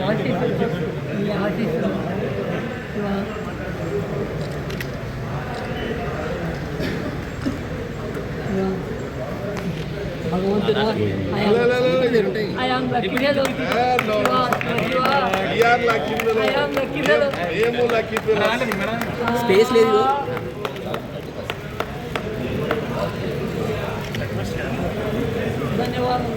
అన్న, అన్న, అన్న. అన్న ఒక్క నిమిషం ఆర్టిస్ట్ ఈ I am lucky fellow I am lucky fellow ఏమో లక్కిందో స్పేస్ లేదు ధన్యవాదాలు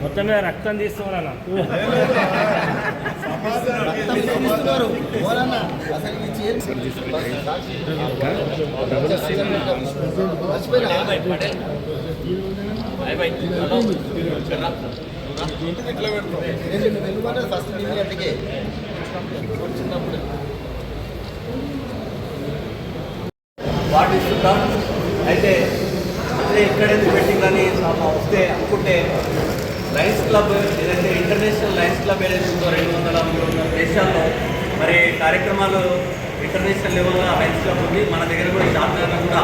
మొత్తం మీద రక్తం తీస్తున్నాను పాటిస్తుంటాం అయితే అంటే ఇక్కడ పెట్టిందని వస్తే అనుకుంటే లయన్స్ క్లబ్ ఏదైతే ఇంటర్నేషనల్ లయన్స్ క్లబ్ ఏదైతే ఉందో రెండు వందల మూడు వందల దేశాల్లో మరి కార్యక్రమాలు ఇంటర్నేషనల్ లెవెల్లో లయన్స్ క్లబ్ ఉంది. మన దగ్గర కూడా షార్ట్నగర్లో కూడా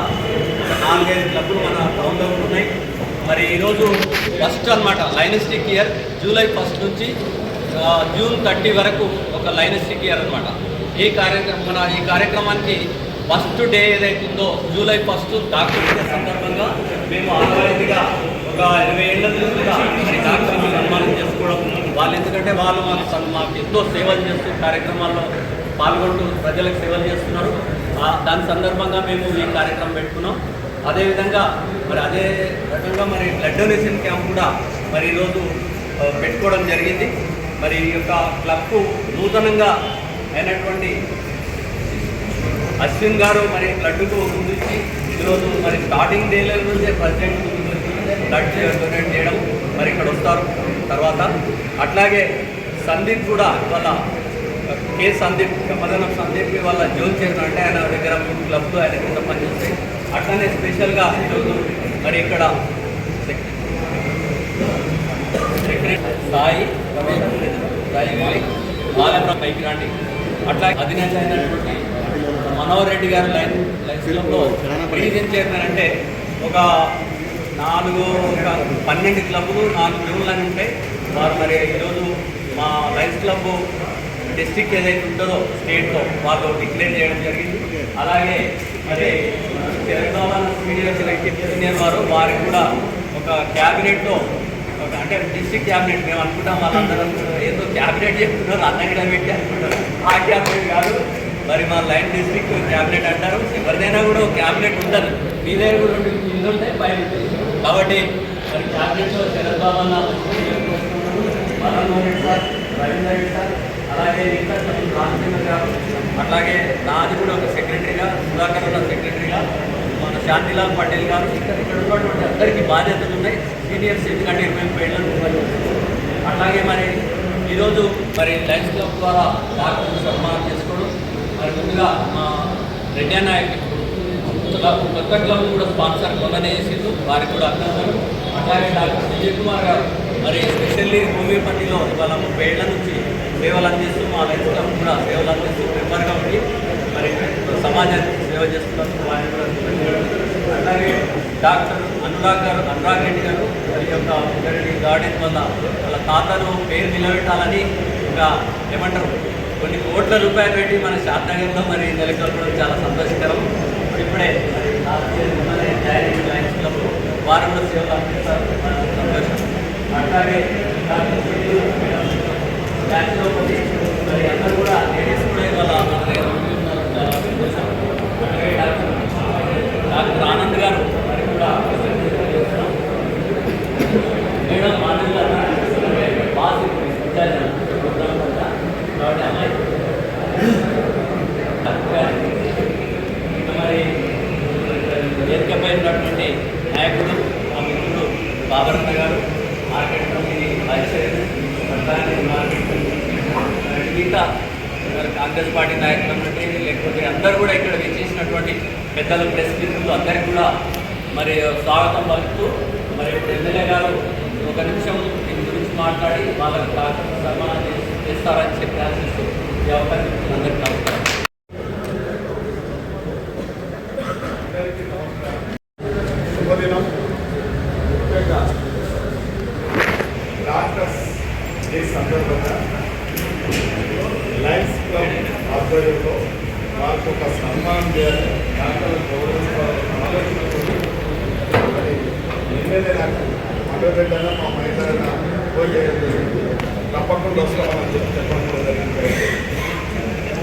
ఒక నాలుగైదు క్లబ్లు మన టౌన్లో కూడా ఉన్నాయి మరి ఈరోజు ఫస్ట్ అన్నమాట లైనస్టిక్ ఇయర్. జూలై ఫస్ట్ నుంచి జూన్ థర్టీ వరకు ఒక లైనస్టిక్ ఇయర్ అనమాట ఈ కార్యక్రమం మన ఈ కార్యక్రమానికి ఫస్ట్ డే ఏదైతుందో జూలై ఫస్ట్ డాక్టర్ సందర్భంగా మేము ఆనవాయితీగా ఒక ఇరవై ఏళ్ళ నుంచి కూడా మరి డాక్టర్ని సన్మానం చేసుకోవడం వాళ్ళు ఎందుకంటే వాళ్ళు మాకు మాకు ఎంతో సేవలు చేస్తూ కార్యక్రమాల్లో పాల్గొంటూ ప్రజలకు సేవలు చేస్తున్నారు. దాని సందర్భంగా మేము ఈ కార్యక్రమం పెట్టుకున్నాం. అదేవిధంగా మరి అదే రకంగా మరి బ్లడ్ డొనేషన్ క్యాంప్ కూడా మరి ఈరోజు పెట్టుకోవడం జరిగింది. మరి ఈ యొక్క క్లబ్కు నూతనంగా అయినటువంటి అశ్విన్ గారు మరి బ్లడ్కు ముందుంచి ఈరోజు మరి స్టార్టింగ్ డేల నుంచే ప్రెసిడెంట్ బ్లడ్ డొనేట్ చేయడం మరి ఇక్కడ వస్తారు. తర్వాత అట్లాగే సందీప్ కూడా వాళ్ళ కే సందీప్ మదనం సందీప్ వాళ్ళ జోన్ చైర్మన్ అంటే ఆయన దగ్గర మూడు క్లబ్లు ఆయన కింద పనిచేస్తాయి. అట్లనే స్పెషల్గా ఈరోజు మరి ఇక్కడ సాయి సాయి గారి బాలప్ర పైకి రాండి. అట్లా అధినేత అయినటువంటి మనోహర్ రెడ్డి గారు లైన్ లైన్స్లో రీజన్ చైర్మన్ అంటే ఒక నాలుగు ఒక పన్నెండు క్లబ్లు నాలుగు జోన్లు అని ఉంటాయి వారు మరి ఈరోజు మా లైన్స్ క్లబ్ డిస్టిక్ ఏదైతే ఉంటుందో స్టేట్లో వాళ్ళు డిక్లేర్ చేయడం జరిగింది. అలాగే మరి తెలంగాణ మీడియా సీనియర్ వారు వారికి కూడా ఒక క్యాబినెట్లో ఒక అంటే డిస్ట్రిక్ట్ క్యాబినెట్ మేము అనుకుంటాం వాళ్ళందరం ఏదో క్యాబినెట్ చెప్తున్నారు అన్నగిడ పెట్టి అనుకుంటారు. ఆ క్యాబినెట్ కాదు మరి మా లైన్ డిస్ట్రిక్ట్ క్యాబినెట్ అంటారు. ఎవరిదైనా కూడా క్యాబినెట్ ఉండదు మీ దగ్గర కూడా రెండు కింద ఉంటాయి పైన ఉంటాయి కాబట్టి మరి క్యాబినెట్లో చంద్రబాబు అన్న మదన్మోహన్ సార్ రవీంద్ర రెడ్డి సార్ అలాగే ఇంకా రామచంద్ర గారు అట్లాగే నాది కూడా ఒక సెక్రటరీగా సుధాకర్ ఉన్న సెక్రటరీగా మన శాంతిలాల్ పటేల్ గారు ఇక్కడ ఇక్కడ ఉన్నటువంటి అందరికీ బాధ్యతలు ఉన్నాయి. సీనియర్స్ ఎందుకంటే ఇరవై ముప్పై ఏళ్ళ అట్లాగే మరి ఈరోజు మరి లైన్స్ క్లబ్ ద్వారా డాక్టర్ సన్మానం చేసుకోవడం. మరి ముందుగా మా రెడ్డి నాయక్ క్లబ్ కొత్త క్లబ్ కూడా స్పాన్సర్ మొన్ననే చేసిండు వారికి కూడా అభినందనలు అట్లాగే డాక్టర్ విజయ్ కుమార్ గారు మరి స్పెషల్లీ హోమియోపతిలో ఇవాళ ముప్పై ఏళ్ళ నుంచి సేవలు అందిస్తూ మా లైఫ్ క్లబ్ కూడా సేవలు అందిస్తూ మెంబర్గా ఉండి మరి సమాజానికి సేవ చేస్తున్నందుకు వారిని కూడా అలాగే డాక్టర్ అనురాగ్ గారు అనురాగ్ రెడ్డి గారు వారి యొక్క ఇద్దరి గార్డెన్ వల్ల వాళ్ళ తాతను పేరు నిలబెట్టాలని ఇంకా ఏమంటారు కొన్ని కోట్ల రూపాయలు పెట్టి మన శాంతనగర్లో మరి నెలకొల్పడం చాలా సంతోషకరం. ఇప్పుడే మరి లాస్ట్ ఇయర్ మొన్ననే డైరీ లయన్స్ క్లబ్ వారు కూడా సేవలు అందిస్తారు సంతోషం అట్లాగే డాక్టర్ సునీల్ మేడం మరి అందరూ కూడా లేడీస్ కూడా ఇవాళ చాలా సంతోషం. అలాగే డాక్టర్ ఆనంద్ గారు మరి కూడా మేడం ఆనంద్ గారు ఇప్పుడు ఇన్ఛార్జ్ ప్రోగ్రామ్ వల్ల కాబట్టి అమ్మాయి ఇంకా మరి వేదికపై ఉన్నటువంటి నాయకుడు మా మిత్రుడు బాబరత్న గారు మార్కెట్ కమిటీ వైస్ చైర్మన్ అట్లాగే మార్కెట్ కమిటీ మిగతా మరి కాంగ్రెస్ పార్టీ నాయకులు నుండి లేకపోతే అందరూ కూడా ఇక్కడ విచ్చేసినటువంటి పెద్దలు ప్రెస్ మిత్రులు అందరికీ కూడా మరి స్వాగతం పలుకుతూ మరి ఎమ్మెల్యే గారు ఒక నిమిషం దీని గురించి మాట్లాడి వాళ్ళకి కాకుండా సన్మానం చేస్తారని చెప్పి ఆశిస్తూ ఈ అవకాశం అందరికీ నమస్కారం. శుభదినం ముఖ్యంగా డాక్టర్స్ డే సందర్భంగా లయన్స్ క్లబ్ ఆధ్వర్యంలో వారికి ఒక సన్మానం చేయాలి డాక్టర్లు గౌరవించాలని ఆలోచనతో మరి ఎమ్మెల్యే నాకు మనోరెడ్డైనా మా మహిళైనా ఫోన్ చేయడం జరిగింది తప్పకుండా వస్తామని చెప్పి చెప్పడం కూడా జరిగింది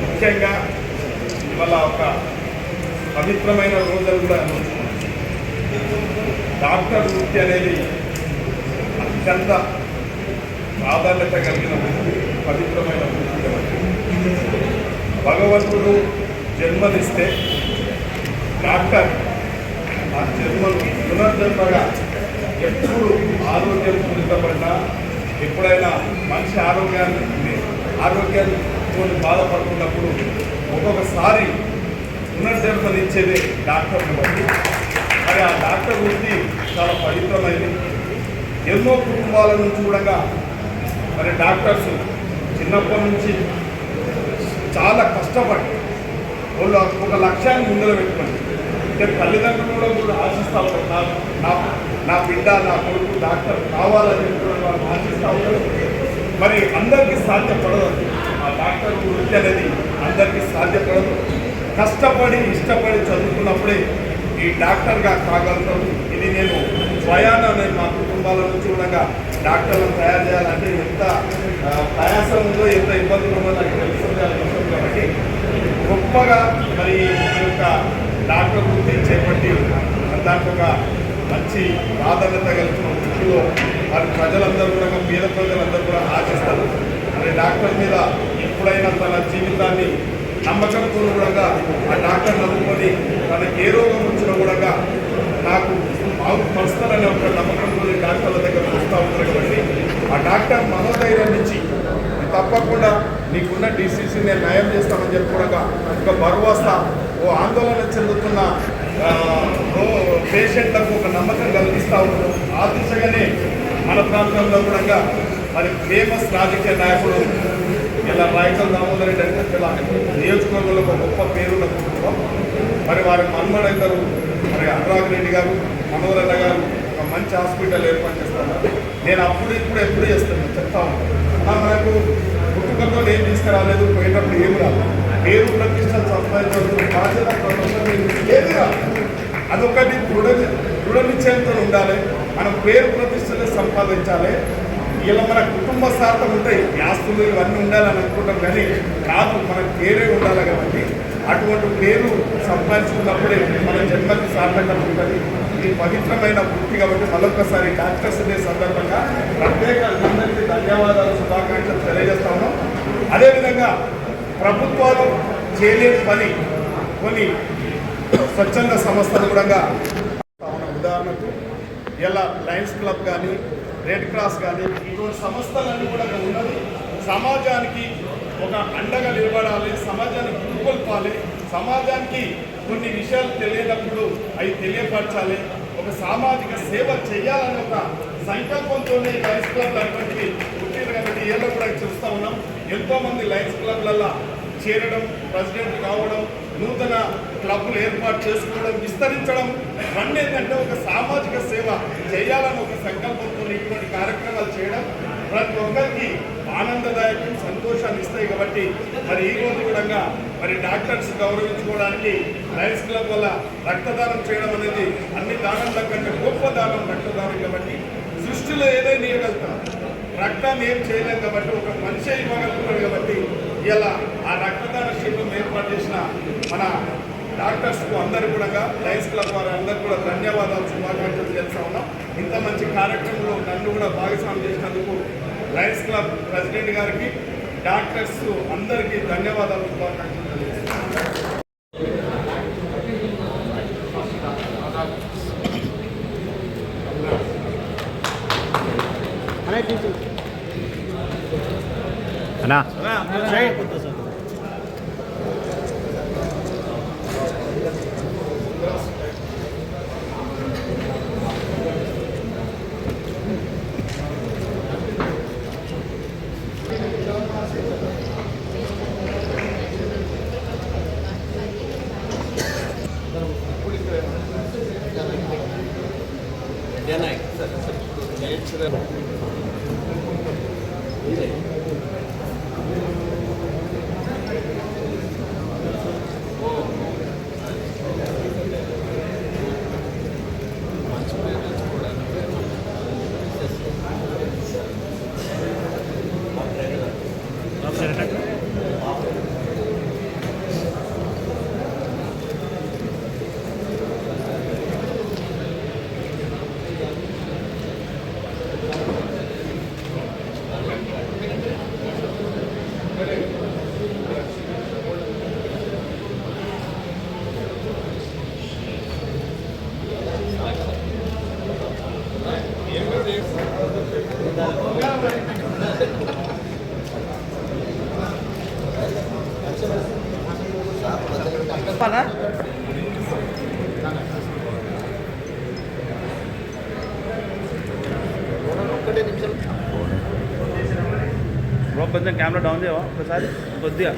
ముఖ్యంగా ఇవాళ ఒక పవిత్రమైన రోజులు కూడా అనుకుంటున్నాం డాక్టర్ వృత్తి అనేది అత్యంత ప్రాధాన్యత కలిగిన వృత్తి పవిత్రమైన వృత్తి కాబట్టి భగవంతుడు జన్మనిస్తే డాక్టర్ ఆ జన్మను పునర్జన్మగా ఎప్పుడు ఆరోగ్యం పూరితపడినా ఎప్పుడైనా మనిషి ఆరోగ్యాన్ని ఆరోగ్యంతో బాధపడుతున్నప్పుడు ఒక్కొక్కసారి పునర్జన్మనిచ్చేది డాక్టర్ని బట్టి. మరి ఆ డాక్టర్ వృత్తి చాలా పవిత్రమైనది ఎన్నో కుటుంబాల నుంచి కూడా మరి డాక్టర్స్ చిన్నప్పటి నుంచి చాలా కష్టపడి వాళ్ళు ఒక లక్ష్యాన్ని ముందర పెట్టుకోండి. అంటే తల్లిదండ్రులు కూడా కూడా ఆశిస్తూ ఉంటారు నా నా బిడ్డ నా కొడుకు డాక్టర్ కావాలని చెప్పి కూడా వాళ్ళు ఆశిస్తూ ఉంటారు మరి అందరికీ సాధ్యపడదు. ఆ డాక్టర్ వృత్తి అనేది అందరికీ సాధ్యపడదు. కష్టపడి ఇష్టపడి చదువుకున్నప్పుడే ఈ డాక్టర్గా కాగలుగుతాం. ఇది నేను స్వయాన మా కుటుంబాల నుంచి ఉండగా డాక్టర్లను తయారు చేయాలంటే ఎంత ప్రయాసం ఉందో ఎంత ఇబ్బందులు ఉందో నాకు తెలుస్తుంది అది కాబట్టి గొప్పగా మరి యొక్క డాక్టర్ వృత్తి చేపట్టి దాంట్లో ఒక మంచి ప్రాధాన్యత కలిగిన వృత్తిలో మరి ప్రజలందరూ కూడా పేద ప్రజలందరూ కూడా ఆశిస్తారు. మరి డాక్టర్ మీద ఎప్పుడైనా తన జీవితాన్ని నమ్మకంతో కూడా ఆ డాక్టర్ నమ్ముకొని తనకి ఏ రోగం వచ్చినా కూడా నాకు బాగుపరుస్తారనే ఒక నమ్మకంతో డాక్టర్ల దగ్గర వస్తూ ఉంటారు డాక్టర్ మనోధైర్యం ఇచ్చి తప్పకుండా నీకున్న డిసీజ్ నేను నయం చేస్తానని చెప్పి కూడా ఒక భరోసా ఓ ఆందోళన చెందుతున్న పేషెంట్లకు ఒక నమ్మకం కలిగిస్తూ ఆ దిశగానే మన ప్రాంతంలో కూడా మరి ఫేమస్ రాజకీయ నాయకుడు ఇలా రాయకల్ దామోదర్ రెడ్డి అంటే నియోజకవర్గంలో ఒక గొప్ప పేరున్న కుటుంబం. మరి వారి మన్మడైతారు మరి అనురాగ్ రెడ్డి గారు మనోహరన్న గారు ఒక మంచి హాస్పిటల్ ఏర్పాటు చేస్తున్నారు. నేను అప్పుడు ఇప్పుడు ఎప్పుడు చేస్తాను చెప్తా ఉంటాను అలా మనకు పుట్టుకతో ఏం తీసుకురాలేదు పోయేటప్పుడు ఏమి రాదు. పేరు ప్రతిష్టలు సంపాదించాల్సిన బాధ్యత ప్రభుత్వం ఏది రాదు. అదొకటి దృఢ దృఢనిశ్చయంతో ఉండాలి. మనం పేరు ప్రతిష్టలు సంపాదించాలి. ఇలా మన కుటుంబ శాతం ఉంటాయి ఆస్తులు ఇవన్నీ ఉండాలని అనుకుంటాం కానీ కాదు మన పేరే ఉండాలి కాబట్టి అటువంటి పేరు సంపాదించుకున్నప్పుడే మన జన్మకి సార్థకత ఉంటుంది. ఇది పవిత్రమైన వృత్తి కాబట్టి మరొకసారి డాక్టర్స్ డే సందర్భంగా ప్రత్యేక అందరికీ ధన్యవాదాలు శుభాకాంక్షలు తెలియజేస్తా ఉన్నాం అదేవిధంగా ప్రభుత్వాలు చేయలేని పని కొన్ని స్వచ్ఛంద సంస్థలు కూడా మన ఉదాహరణకు ఇలా లయన్స్ క్లబ్ కానీ రెడ్ క్రాస్ కానీ ఇటువంటి సంస్థలన్నీ కూడా ఉన్నది. సమాజానికి ఒక అండగా నిలబడాలి సమాజానికి పురుకొల్పాలి సమాజానికి కొన్ని విషయాలు తెలియనప్పుడు అవి తెలియపరచాలి. ఒక సామాజిక సేవ చేయాలనే ఒక సంకల్పంతోనే లైన్స్ క్లబ్ అటువంటివి పుట్టిన కాబట్టి ఏళ్ళు కూడా చూస్తూ ఉన్నాం. ఎంతోమంది లైన్స్ క్లబ్లల్లో క్లబ్లలో చేరడం ప్రెసిడెంట్ కావడం నూతన క్లబ్లు ఏర్పాటు చేసుకోవడం విస్తరించడం. ఇవన్నీ ఏంటంటే ఒక సామాజిక సేవ చేయాలని ఒక సంకల్పంతో ఇటువంటి కార్యక్రమాలు చేయడం. ప్రతి ఒక్కరికి ఆనందదాయకం సంతోషాన్ని ఇస్తాయి కాబట్టి మరి ఈ రోజు కూడా మరి డాక్టర్స్ గౌరవించుకోవడానికి లయన్స్ క్లబ్ వల్ల రక్తదానం చేయడం అనేది అన్ని దానంల కంటే గొప్ప దానం రక్తదానం కాబట్టి సృష్టిలో ఏదైనా ఇవ్వగలుగుతాం రక్తాన్ని ఏం చేయలేం కాబట్టి ఒక మనిషి ఇవ్వగలుగుతాడు కాబట్టి ఇలా ఆ రక్తదాన శిబిరం ఏర్పాటు చేసిన మన డాక్టర్స్కు అందరు కూడా లయన్స్ క్లబ్ వారు అందరు కూడా ధన్యవాదాలు శుభాకాంక్షలు తెలుసా ఉన్నాం. ఇంత మంచి కార్యక్రమంలో నన్ను కూడా భాగస్వామి చేసినందుకు లయన్స్ క్లబ్ ప్రెసిడెంట్ గారికి డాక్టర్స్ అందరికీ ధన్యవాదాలు అన్నా. బ్రో కొంచెం కెమెరా డౌన్ చేయవా? ఒకసారి? కొద్దిగా.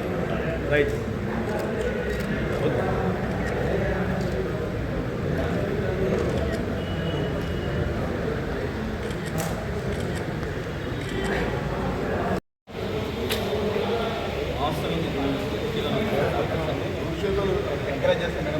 Right ప్రోత్సహిస్తున్న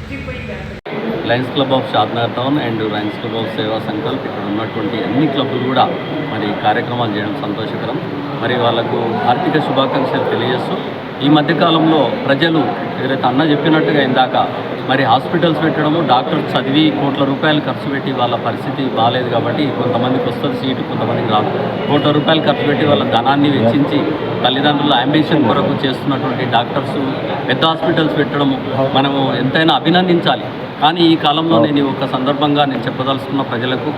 Lions Club of Shadnagar town and Lions Club of Seva Sankalp. ఇక్కడ ఉన్నటువంటి అన్ని క్లబ్లు కూడా మరి కార్యక్రమాలు చేయడం సంతోషకరం. మరి వాళ్ళకు ఆర్థిక శుభాకాంక్షలు తెలియజేస్తూ ఈ మధ్యకాలంలో ప్రజలు ఏదైతే అన్న చెప్పినట్టుగా ఇందాక మరి హాస్పిటల్స్ పెట్టడము డాక్టర్స్ చదివి కోట్ల రూపాయలు ఖర్చు పెట్టి వాళ్ళ పరిస్థితి బాగాలేదు కాబట్టి కొంతమందికి వస్తుంది సీటు కొంతమందికి రాదు. కోట్ల రూపాయలు ఖర్చు పెట్టి వాళ్ళ ధనాన్ని వెచ్చించి తల్లిదండ్రుల అంబిషన్ కొరకు చేస్తున్నటువంటి డాక్టర్స్ పెద్ద హాస్పిటల్స్ పెట్టడము మనము ఎంతైనా అభినందించాలి. కానీ ఈ కాలంలో నేను ఈ ఒక సందర్భంగా నేను చెప్పదలుచుకున్న ప్రజలకు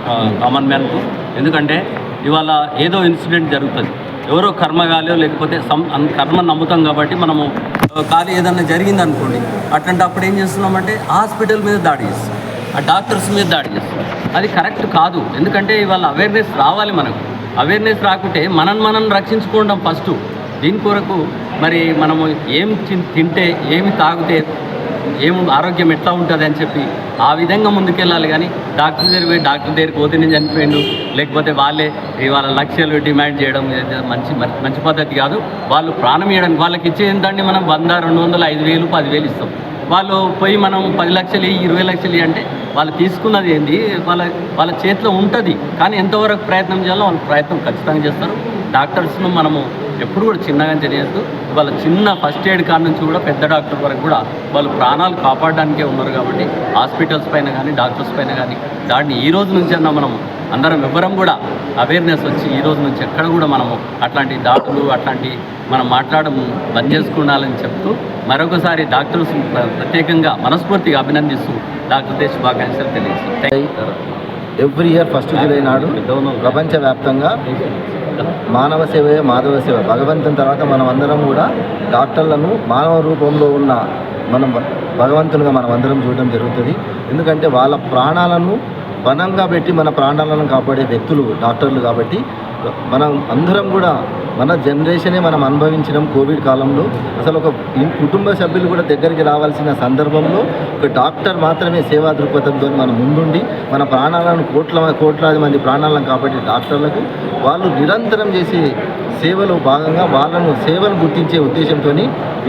కామన్ మ్యాన్కు ఎందుకంటే ఇవాళ ఏదో ఇన్సిడెంట్ జరుగుతుంది. ఎవరో కర్మగాలో లేకపోతే సం కర్మ నమ్ముతాం కాబట్టి మనము కానీ ఏదన్నా జరిగింది అనుకోండి అట్లాంటి అప్పుడు ఏం చేస్తున్నామంటే హాస్పిటల్ మీద దాడి చేస్తాం ఆ డాక్టర్స్ మీద దాడి చేస్తాం అది కరెక్ట్ కాదు. ఎందుకంటే ఇవాళ అవేర్నెస్ రావాలి మనకు. అవేర్నెస్ రాకుంటే మనం మనం రక్షించుకోవడం ఫస్ట్ దీని కొరకు మరి మనము ఏం తి- తింటే ఏమి తాగితే ఏం ఆరోగ్యం ఎట్లా ఉంటుంది అని చెప్పి ఆ విధంగా ముందుకెళ్ళాలి కానీ డాక్టర్ దగ్గర పోయి డాక్టర్ దగ్గరికి పోతే నేను చనిపోయిండు. లేకపోతే వాళ్ళే ఇవాళ లక్ష్యాలు డిమాండ్ చేయడం మంచి మంచి పద్ధతి కాదు. వాళ్ళు ప్రాణం ఇవ్వడానికి వాళ్ళకి ఇచ్చే ఏంటంటే మనం వంద రెండు వందలు ఐదు వేలు పదివేలు ఇస్తాం. వాళ్ళు పోయి మనం పది లక్షలు ఇరవై లక్షలు అంటే వాళ్ళు తీసుకున్నది ఏంది? వాళ్ళ వాళ్ళ చేతిలో ఉంటుంది. కానీ ఎంతవరకు ప్రయత్నం చేయాలో వాళ్ళు ప్రయత్నం ఖచ్చితంగా చేస్తారు. డాక్టర్స్ను మనము ఎప్పుడు కూడా చిన్నగా చేయొద్దు వాళ్ళ చిన్న ఫస్ట్ ఎయిడ్ కాడ నుంచి కూడా పెద్ద డాక్టర్ వరకు కూడా వాళ్ళు ప్రాణాలు కాపాడడానికే ఉన్నారు కాబట్టి హాస్పిటల్స్ పైన కానీ డాక్టర్స్ పైన కానీ దాన్ని ఈ రోజు నుంచి అన్న మనం అందరం ఎవ్వరం కూడా అవేర్నెస్ వచ్చి ఈ రోజు నుంచి ఎక్కడ కూడా మనము అట్లాంటి దాడులు అట్లాంటి మనం మాట్లాడడం బంద్ చేసుకుండాలని చెప్తూ మరొకసారి డాక్టర్స్ ప్రత్యేకంగా మనస్ఫూర్తిగా అభినందిస్తూ డాక్టర్ దేశ్ బాగా తెలియజేస్తారు ఎవ్రీ ఇయర్ ఫస్ట్ జూలై నాడు ప్రపంచవ్యాప్తంగా మానవ సేవే మాధవ సేవ. భగవంతుని తర్వాత మనం అందరం కూడా డాక్టర్లను మానవ రూపంలో ఉన్న మనం భగవంతులుగా మనం అందరం చూడడం జరుగుతుంది. ఎందుకంటే వాళ్ళ ప్రాణాలను బలంగా పెట్టి మన ప్రాణాలను కాపాడే వ్యక్తులు డాక్టర్లు కాబట్టి మనం అందరం కూడా మన జనరేషనే మనం అనుభవించడం కోవిడ్ కాలంలో. అసలు ఒక కుటుంబ సభ్యులు కూడా దగ్గరికి రావాల్సిన సందర్భంలో ఒక డాక్టర్ మాత్రమే సేవా దృక్పథంతో మనం ముందుండి మన ప్రాణాలను కోట్ల కోట్లాది మంది ప్రాణాలను కాబట్టి డాక్టర్లకు వాళ్ళు నిరంతరం చేసే సేవలో భాగంగా వాళ్ళను సేవలు గుర్తించే ఉద్దేశంతో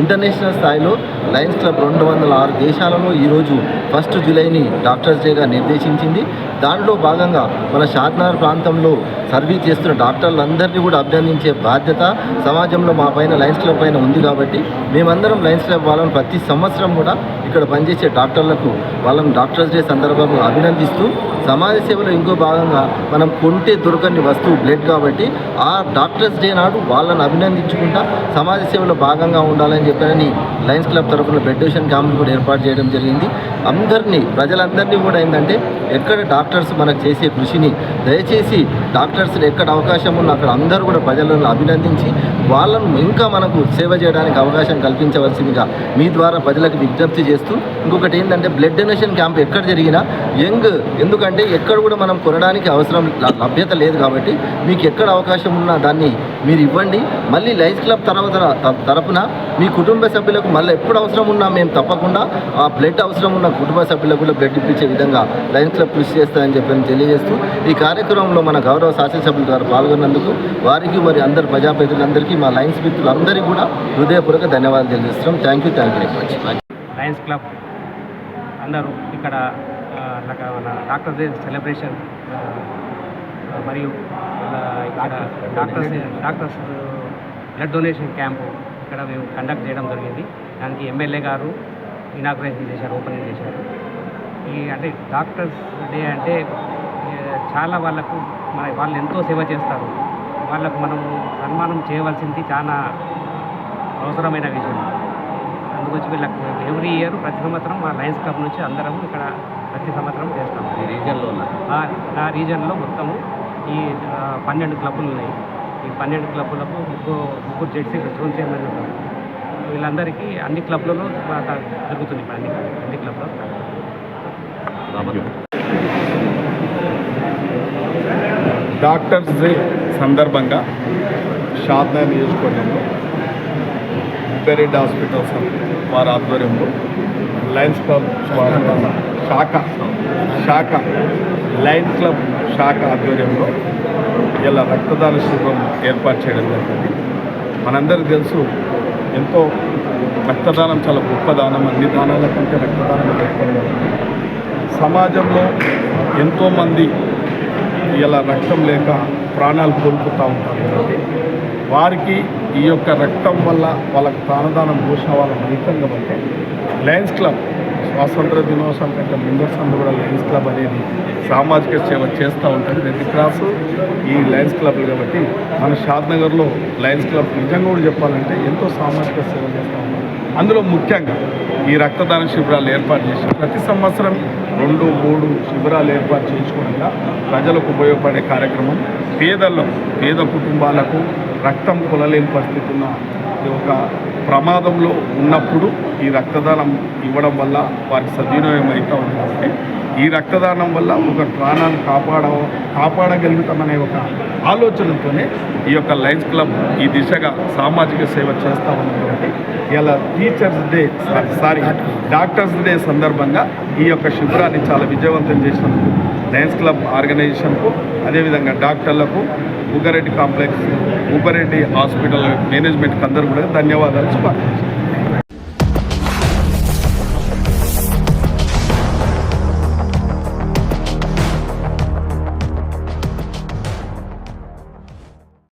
ఇంటర్నేషనల్ స్థాయిలో లయన్స్ క్లబ్ రెండు వందల ఆరు దేశాలలో ఈరోజు ఫస్ట్ జూలైని డాక్టర్స్ డేగా నిర్దేశించింది. దాంట్లో భాగంగా మన షాద్నగర్ ప్రాంతంలో సర్వీస్ చేస్తున్న డాక్టర్లందరినీ కూడా అభినందించే బాధ్యత సమాజంలో మా పైన లయన్స్ క్లబ్ పైన ఉంది కాబట్టి మేమందరం లయన్స్ క్లబ్ వాళ్ళని ప్రతి సంవత్సరం కూడా ఇక్కడ పనిచేసే డాక్టర్లకు వాళ్ళని డాక్టర్స్ డే సందర్భంగా అభినందిస్తూ సమాజ సేవలో ఇంకో భాగంగా మనం కొంటే దొరకని వస్తువు బ్లడ్ కాబట్టి ఆ డాక్టర్స్ డే నాడు వాళ్ళని అభినందించుకుంటా సమాజ సేవలో భాగంగా ఉండాలని చెప్పారని లయన్స్ క్లబ్ తరఫున బ్లడ్ డొనేషన్ క్యాంపులు కూడా ఏర్పాటు చేయడం జరిగింది. అందరినీ ప్రజలందరినీ కూడా ఏంటంటే ఎక్కడ డాక్టర్స్ మనకు చేసే కృషిని దయచేసి డాక్టర్స్ ఎక్కడ అవకాశం అవకాశం ఉన్న అక్కడ అందరూ కూడా ప్రజలను అభినందించి వాళ్ళను ఇంకా మనకు సేవ చేయడానికి అవకాశం కల్పించవలసిందిగా మీ ద్వారా ప్రజలకు విజ్ఞప్తి చేస్తూ ఇంకొకటి ఏంటంటే బ్లడ్ డొనేషన్ క్యాంప్ ఎక్కడ జరిగినా యంగ్ ఎందుకంటే ఎక్కడ కూడా మనం కొనడానికి అవసరం లభ్యత లేదు కాబట్టి మీకు ఎక్కడ అవకాశం ఉన్నా దాన్ని మీరు ఇవ్వండి. మళ్ళీ లైఫ్ క్లబ్ తర్వాత తరపున మీ కుటుంబ సభ్యులకు మళ్ళీ ఎప్పుడు అవసరం ఉన్నా మేము తప్పకుండా ఆ బ్లడ్ అవసరం ఉన్న కుటుంబ సభ్యులకు కూడా బ్లడ్ ఇప్పించే విధంగా లైన్స్ క్లబ్ కృషి చేస్తాయని చెప్పి తెలియజేస్తూ ఈ కార్యక్రమంలో మన గౌరవ శాసనసభ్యుల గారు పాల్గొన్నందుకు వారికి మరి అందరు ప్రజాప్రతినిధులందరికీ మా లయన్స్ మిత్రులందరికీ కూడా హృదయపూర్వక ధన్యవాదాలు తెలియజేస్తున్నాం. Thank you thank you very much Lions Club అందరూ ఇక్కడ మన డాక్టర్ డే సెలబ్రేషన్ మరియు ఇక్కడ doctors doctors blood donation camp ఇక్కడ మేము కండక్ట్ చేయడం జరిగింది. దానికి ఎమ్మెల్యే గారు ఇనాగ్రేషన్ చేశారు ఓపెనింగ్ చేశారు. ఈ అంటే డాక్టర్స్ డే అంటే చాలా వాళ్ళకు మన వాళ్ళు ఎంతో సేవ చేస్తారు. వాళ్ళకు మనం సన్మానం చేయవలసింది చాలా అవసరమైన విషయం. అందుకొచ్చి వీళ్ళకి ఎవ్రీ ఇయర్ ప్రతి సంవత్సరం మా లయన్స్ క్లబ్ నుంచి అందరం ఇక్కడ ప్రతి సంవత్సరం చేస్తాం. ఈ ఉన్నారు. ఆ- రీజన్లో మొత్తము ఈ పన్నెండు క్లబ్బులు ఉన్నాయి. ఈ పన్నెండు క్లబ్బులకు ముగ్గురు ముగ్గురు జెడ్సీ జోన్ చైర్మన్ ఉంటారు. వీళ్ళందరికీ అన్ని క్లబ్లలో జరుగుతుంది ఇప్పుడు అన్ని అన్ని క్లబ్లో డాక్టర్స్ డే సందర్భంగా షాద్నా నియోజకవర్గంలో పెరిడ్ హాస్పిటల్స్ వారి ఆధ్వర్యంలో లయన్స్ క్లబ్ శాఖ శాఖ లయన్స్ క్లబ్ శాఖ ఆధ్వర్యంలో ఇలా రక్తదాన శిబిరం ఏర్పాటు చేయడం జరిగింది. మనందరికీ తెలుసు ఎంతో రక్తదానం చాలా గొప్ప దానం అన్ని దానాల కంటే రక్తదానం సమాజంలో ఎంతోమంది ఇలా రక్తం లేక ప్రాణాలు కోల్పోతూ ఉంటారు కాబట్టి వారికి ఈ యొక్క రక్తం వల్ల వాళ్ళకి ప్రాణదానం పోసిన వాళ్ళ ఫలితంగా బట్టే లయన్స్ క్లబ్ స్వాతంత్ర దినోత్సవం కంటే మెంబర్స్ అందరూ కూడా లయన్స్ క్లబ్ అనేది సామాజిక సేవ చేస్తూ ఉంటుంది రెడ్ క్రాస్ ఈ లయన్స్ క్లబ్లు కాబట్టి మన షాద్నగర్లో లయన్స్ క్లబ్ నిజంగా కూడా చెప్పాలంటే ఎంతో సామాజిక సేవ చేస్తూ ఉంటాం అందులో ముఖ్యంగా ఈ రక్తదాన శిబిరాలు ఏర్పాటు చేసి ప్రతి సంవత్సరం రెండు మూడు శిబిరాలు ఏర్పాటు చేసుకోవడంగా ప్రజలకు ఉపయోగపడే కార్యక్రమం. పేదలకు పేద కుటుంబాలకు రక్తం కొలలేని పరిస్థితి ఉన్న ఒక ప్రమాదంలో ఉన్నప్పుడు ఈ రక్తదానం ఇవ్వడం వల్ల వారికి సద్వినియోగం అవుతూ ఉంటుంది ఈ రక్తదానం వల్ల ఒక ప్రాణాన్ని కాపాడ కాపాడగలుగుతామనే ఒక ఆలోచనతోనే ఈ యొక్క లయన్స్ క్లబ్ ఈ దిశగా సామాజిక సేవ చేస్తా ఉన్నటువంటి ఇలా teachers day sorry doctors day సందర్భంగా ఈ యొక్క శిబిరాన్ని చాలా విజయవంతం చేసినందుకు లయన్స్ క్లబ్ ఆర్గనైజేషన్కు అదేవిధంగా డాక్టర్లకు ఉగ్గారెడ్డి కాంప్లెక్స్ ఉగ్గారెడ్డి హాస్పిటల్ మేనేజ్మెంట్కి అందరూ కూడా ధన్యవాదాలు. శుభాకాంక్షలు.